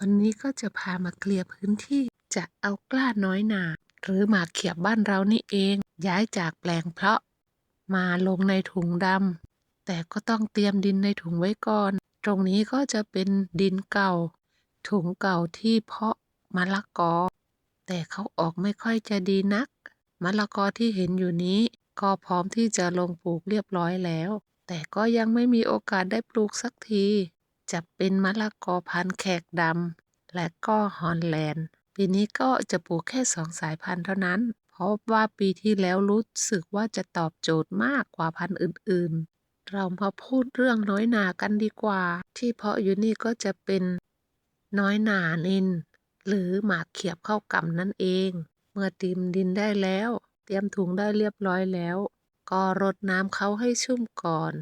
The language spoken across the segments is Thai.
วันนี้ก็จะพามาเคลียร์พื้นที่จะเอากล้าน้อยหนาหรือหมากเขียบบ้านเรานี่เอง ย้ายจากแปลงเพาะ มาลงในถุงดำแต่ก็ต้องเตรียมดินในถุงไว้ก่อน ตรงนี้ก็จะเป็นดินเก่า ถุงเก่าที่เพาะมะละกอ แต่เขาออกไม่ค่อยจะดีนักมะละกอที่เห็นอยู่นี้ ก็พร้อมที่จะลงปลูกเรียบร้อยแล้ว แต่ก็ยังไม่มีโอกาสได้ปลูกสักที จะเป็นมะละกอพันธุ์แขกดำและก็ฮอลแลนด์ ปีนี้ก็จะปลูกแค่สองสายพันธุ์เท่านั้น เพราะว่าปีที่แล้วรู้สึกว่าจะตอบโจทย์มากกว่าพันธุ์อื่นๆ เรามาพูดเรื่องน้อยหนากันดีกว่า ที่เพาะอยู่นี่ก็จะเป็นน้อยหนานิน หรือหมากเขียบเข้ากำนั่นเอง เมื่อตรียมดินได้แล้ว เตรียมถุงได้เรียบร้อยแล้ว ก็รดน้ำเขาให้ชุ่มก่อน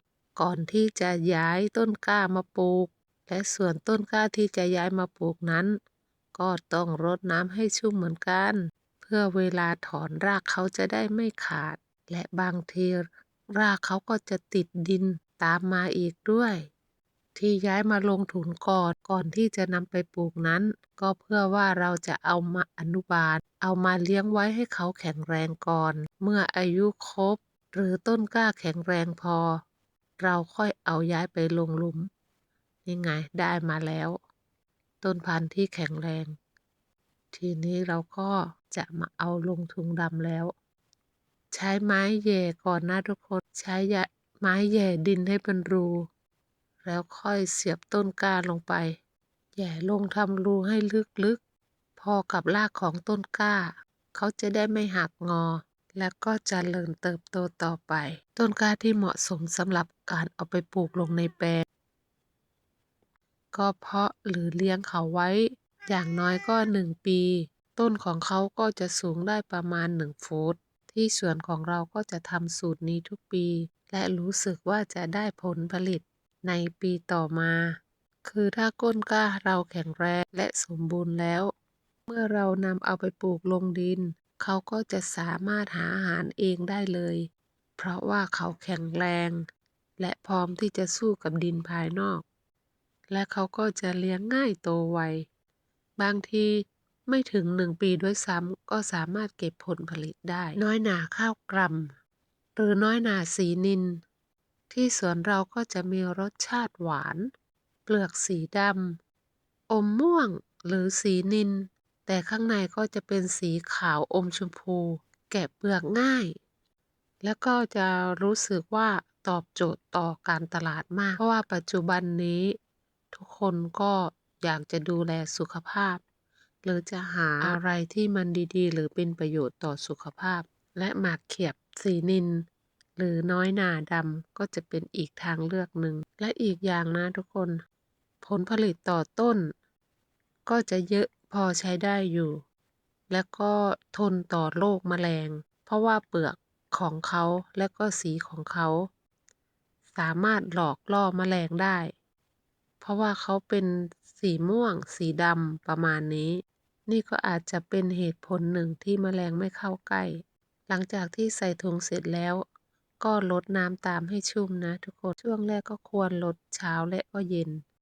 ก่อนที่จะย้ายต้นกล้ามาปลูก และส่วนต้นกล้าที่จะย้ายมาปลูกนั้น ก็ต้องรดน้ำให้ชุ่มเหมือนกัน เพื่อเวลาถอนรากเขาจะได้ไม่ขาด และบางทีรากเขาก็จะติดดินตามมาอีกด้วย ที่ย้ายมาลงถุนก่อนก่อนที่จะนำไปปลูกนั้น ก็เพื่อว่าเราจะเอามาอนุบาล เอามาเลี้ยงไว้ให้เขาแข็งแรงก่อน เมื่ออายุครบหรือต้นกล้าแข็งแรงพอ เราค่อยเอาย้ายไปลงหลุม นี่ไงได้มาแล้ว ต้นพันธุ์ที่แข็งแรง ทีนี้เราก็จะมาเอาลงถุงดำแล้ว ใช้ไม้แหย่ก่อนนะทุกคน ใช้ไม้แหย่ดินให้เป็นรู แล้วค่อยเสียบต้นกล้าลงไปแหย่ลงทำรูให้ลึกๆ พอกับรากของต้นกล้า เขาจะได้ไม่หักงอ และก็จเจริญเติบโตต่อไป ต้นกล้าที่เหมาะสมสำหรับการเอาไปปลูกลงในแปลงก็เพาะหรือเลี้ยงเขาไว้ อย่างน้อยก็หนึ่งปี ต้นของเขาก็จะสูงได้ประมาณหนึ่งฟุต ที่สวนของเราก็จะทำสูตรนี้ทุกปี และรู้สึกว่าจะได้ผลผลิตในปีต่อมา คือถ้าก้นกล้าเราแข็งแรงและสมบูรณ์แล้ว เมื่อเรานำเอาไปปลูกลงดิน เขาก็จะสามารถหาอาหารเองได้เลย เพราะว่าเขาแข็งแรง และพร้อมที่จะสู้กับดินภายนอก และเขาก็จะเลี้ยงง่ายโตไว บางทีไม่ถึงหนึ่งปีด้วยซ้ำก็สามารถเก็บผลผลิตได้ น้อยหนาข้าวกล่ำหรือน้อยหนาสีนิน ที่สวนเราก็จะมีรสชาติหวาน เปลือกสีดำ อมม่วงหรือสีนิน แต่ข้างในก็จะเป็นสีขาวอมชมพู แกะเปลือกง่าย แล้วก็จะรู้สึกว่าตอบโจทย์ต่อการตลาดมาก เพราะว่าปัจจุบันนี้ ทุกคนก็อยากจะดูแลสุขภาพ หรือจะหาอะไรที่มันดีๆ หรือเป็นประโยชน์ต่อสุขภาพ และหมากเขียบสีนิน หรือน้อยหนาดำก็จะเป็นอีกทางเลือกหนึ่ง และอีกอย่างนะทุกคน ผลผลิตต่อต้น ก็จะเยอะ พอใช้ได้อยู่ และก็ทนต่อโรคแมลง เพราะว่าเปลือกของเขาและก็สีของเขา สามารถหลอกล่อแมลงได้ เพราะว่าเขาเป็นสีม่วง สีดำประมาณนี้ นี่ก็อาจจะเป็นเหตุผลหนึ่งที่แมลงไม่เข้าใกล้ หลังจากที่ใส่ถุงเสร็จแล้ว ก็ลดน้ำตามให้ชุ่มนะทุกคน ช่วงแรกก็ควรลดเช้าและก็เย็น